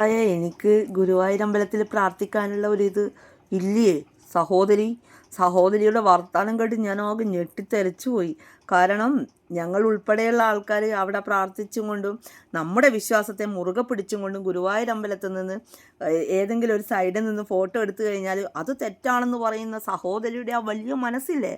ആയ എനിക്ക് ഗുരുവായൂരമ്പലത്തിൽ പ്രാർത്ഥിക്കാനുള്ള ഒരിത് ഇല്ലേ? സഹോദരി സഹോദരിയുടെ വർത്തമാനം കേട്ട് ഞാൻ ആകെ ഞെട്ടിത്തെരച്ചു പോയി. കാരണം ഞങ്ങൾ ഉൾപ്പെടെയുള്ള ആൾക്കാർ അവിടെ പ്രാർത്ഥിച്ചും കൊണ്ടും നമ്മുടെ വിശ്വാസത്തെ മുറുകെ പിടിച്ചും കൊണ്ടും ഗുരുവായൂരമ്പലത്തിൽ നിന്ന് ഏതെങ്കിലും ഒരു സൈഡിൽ നിന്ന് ഫോട്ടോ എടുത്തു കഴിഞ്ഞാൽ അത് തെറ്റാണെന്ന് പറയുന്ന സഹോദരിയുടെ ആ വലിയ മനസ്സില്ലേ?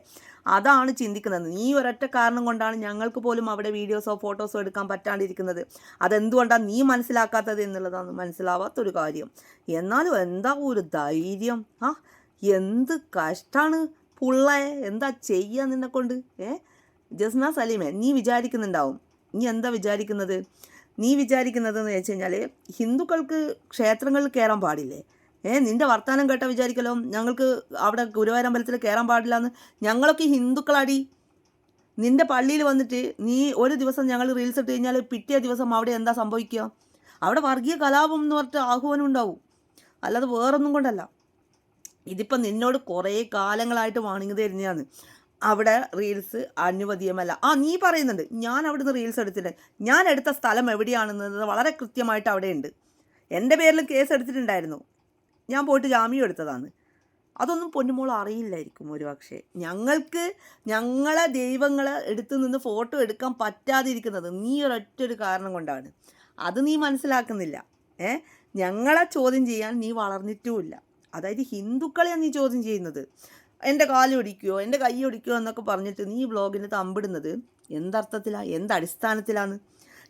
അതാണ് ചിന്തിക്കുന്നത്. നീ ഒരൊറ്റ കാരണം കൊണ്ടാണ് ഞങ്ങൾക്ക് പോലും അവിടെ വീഡിയോസോ ഫോട്ടോസോ എടുക്കാൻ പറ്റാണ്ടിരിക്കുന്നത്. അതെന്തുകൊണ്ടാണ് നീ മനസ്സിലാക്കാത്തത് എന്നുള്ളതാണ് മനസ്സിലാവാത്തൊരു കാര്യം. എന്നാലും എന്താ ഒരു ധൈര്യം? ആ എന്ത് കഷ്ടമാണ് പുള്ളയെ എന്താ ചെയ്യുക നിന്നെ കൊണ്ട്? ഏ? ജസ്ന സലീമെ നീ വിചാരിക്കുന്നുണ്ടാവും. നീ എന്താ വിചാരിക്കുന്നത്? നീ വിചാരിക്കുന്നത് എന്ന് വെച്ച് കഴിഞ്ഞാൽ ഹിന്ദുക്കൾക്ക് ക്ഷേത്രങ്ങളിൽ കയറാൻ പാടില്ലേ? ഏ നിന്റെ വർത്തമാനം കേട്ട വിചാരിക്കലോ? ഞങ്ങൾക്ക് അവിടെ ഗുരുവായൂരമ്പലത്തിൽ കയറാൻ പാടില്ല എന്ന് ഞങ്ങളൊക്കെ ഹിന്ദുക്കളാടി. നിന്റെ പള്ളിയിൽ വന്നിട്ട് നീ ഒരു ദിവസം ഞങ്ങൾ റീൽസ് ഇട്ട് കഴിഞ്ഞാൽ പിറ്റേ ദിവസം അവിടെ എന്താ സംഭവിക്കുക? അവിടെ വർഗീയ കലാപം എന്ന് പറഞ്ഞിട്ട് ആഹ്വാനം ഉണ്ടാവും. അല്ലാതെ വേറൊന്നും കൊണ്ടല്ല. ഇതിപ്പം നിന്നോട് കുറേ കാലങ്ങളായിട്ട് വാണിങ്ങ് തരുന്നതാണ്. അവിടെ റീൽസ് അനുവദീയമല്ല. ആ നീ പറയുന്നുണ്ട് ഞാൻ അവിടുന്ന് റീൽസ് എടുത്തിട്ട് ഞാൻ എടുത്ത സ്ഥലം എവിടെയാണെന്നത് വളരെ കൃത്യമായിട്ട് അവിടെയുണ്ട്. എന്റെ പേരിൽ കേസ് എടുത്തിട്ടുണ്ടായിരുന്നു. ഞാൻ പോയിട്ട് ജാമ്യം എടുത്തതാണ്. അതൊന്നും പൊന്നുമോൾ അറിയില്ലായിരിക്കും ഒരു പക്ഷേ ഞങ്ങൾക്ക് ഞങ്ങളെ ദൈവങ്ങളെ എടുത്തു നിന്ന് ഫോട്ടോ എടുക്കാൻ പറ്റാതിരിക്കുന്നത് നീ ഒരൊറ്റ ഒരു കാരണം കൊണ്ടാണ്. അത് നീ മനസ്സിലാക്കുന്നില്ല. ഏ? ഞങ്ങളെ ചോദ്യം ചെയ്യാൻ നീ വളർന്നിട്ടുമില്ല. അതായത് ഹിന്ദുക്കളെയാണ് നീ ചോദ്യം ചെയ്യുന്നത്. എന്റെ കാൽ ഒടിക്കുമോ എന്റെ കൈ ഒടിക്കുമോ എന്നൊക്കെ പറഞ്ഞിട്ട് നീ വ്ളോഗിന് തമ്പിടുന്നത് എന്തർത്ഥത്തിലാണ് എന്തടിസ്ഥാനത്തിലാണ്?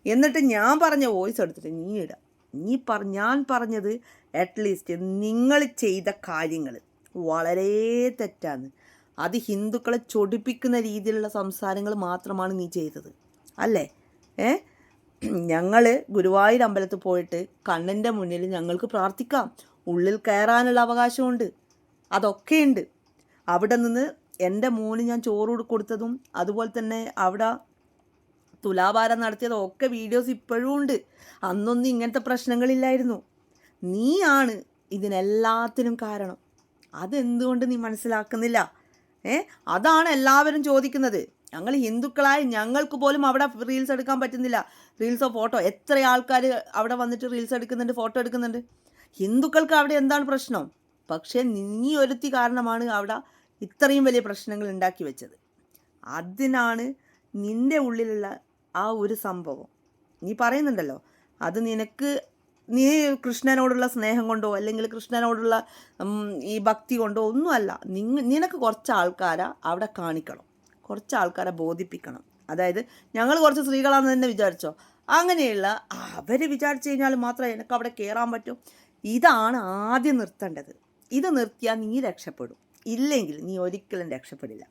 എന്നിട്ട് ഞാൻ പറഞ്ഞ വോയിസ് എടുത്തിട്ട് നീ ഇടാം. നീ പറ ഞാൻ പറഞ്ഞത് അറ്റ്ലീസ്റ്റ് നിങ്ങൾ ചെയ്ത കാര്യങ്ങൾ വളരെ തെറ്റാണ് അത് ഹിന്ദുക്കളെ ചൊടിപ്പിക്കുന്ന രീതിയിലുള്ള സംസാരങ്ങൾ മാത്രമാണ് നീ ചെയ്തത്. അല്ലേ? ഏ? ഞങ്ങൾ ഗുരുവായൂർ അമ്പലത്തിൽ പോയിട്ട് കണ്ണന്റെ മുന്നിൽ ഞങ്ങൾക്ക് പ്രാർത്ഥിക്കാം. ഉള്ളിൽ കയറാനുള്ള അവകാശമുണ്ട്. അതൊക്കെയുണ്ട്. അവിടെ നിന്ന് എന്റെ മോന് ഞാൻ ചോറ് കൊടുത്തതും അതുപോലെ തന്നെ അവിടെ തുലാഭാരം നടത്തിയതും ഒക്കെ വീഡിയോസ് ഇപ്പോഴും ഉണ്ട്. അന്നൊന്നും ഇങ്ങനത്തെ പ്രശ്നങ്ങളില്ലായിരുന്നു. നീയാണ് ഇതിനെല്ലാത്തിനും കാരണം. അതെന്തുകൊണ്ട് നീ മനസ്സിലാക്കുന്നില്ല? ഏ? അതാണ് എല്ലാവരും ചോദിക്കുന്നത്. ഞങ്ങൾ ഹിന്ദുക്കളായി ഞങ്ങൾക്ക് പോലും അവിടെ റീൽസ് എടുക്കാൻ പറ്റുന്നില്ല. റീൽസോ ഫോട്ടോ എത്ര ആൾക്കാർ അവിടെ വന്നിട്ട് റീൽസ് എടുക്കുന്നുണ്ട് ഫോട്ടോ എടുക്കുന്നുണ്ട്? ഹിന്ദുക്കൾക്ക് അവിടെ എന്താണ് പ്രശ്നം? പക്ഷേ നീ ഒരുത്തി കാരണമാണ് അവിടെ ഇത്രയും വലിയ പ്രശ്നങ്ങൾ ഉണ്ടാക്കി വെച്ചത്. അതിനാണ് നിന്റെ ഉള്ളിലുള്ള ആ ഒരു സംഭവം. നീ പറയുന്നുണ്ടല്ലോ അത് നിനക്ക് നീ കൃഷ്ണനോടുള്ള സ്നേഹം കൊണ്ടോ അല്ലെങ്കിൽ കൃഷ്ണനോടുള്ള ഈ ഭക്തി കൊണ്ടോ ഒന്നുമല്ല. നിങ്ങ നിനക്ക് കുറച്ച് ആൾക്കാരെ അവിടെ കാണിക്കണം. കുറച്ച് ആൾക്കാരെ ബോധിപ്പിക്കണം. അതായത് ഞങ്ങൾ കുറച്ച് സ്ത്രീകളാണെന്ന് തന്നെ വിചാരിച്ചോ? അങ്ങനെയുള്ള അവർ വിചാരിച്ചു കഴിഞ്ഞാൽ മാത്രമേ എനിക്ക് അവിടെ കയറാൻ പറ്റൂ. ഇതാണ് ആദ്യം നിർത്തേണ്ടത്. ഇത് നിർത്തിയാൽ നീ രക്ഷപ്പെടും. ഇല്ലെങ്കിൽ നീ ഒരിക്കലും രക്ഷപ്പെടില്ല.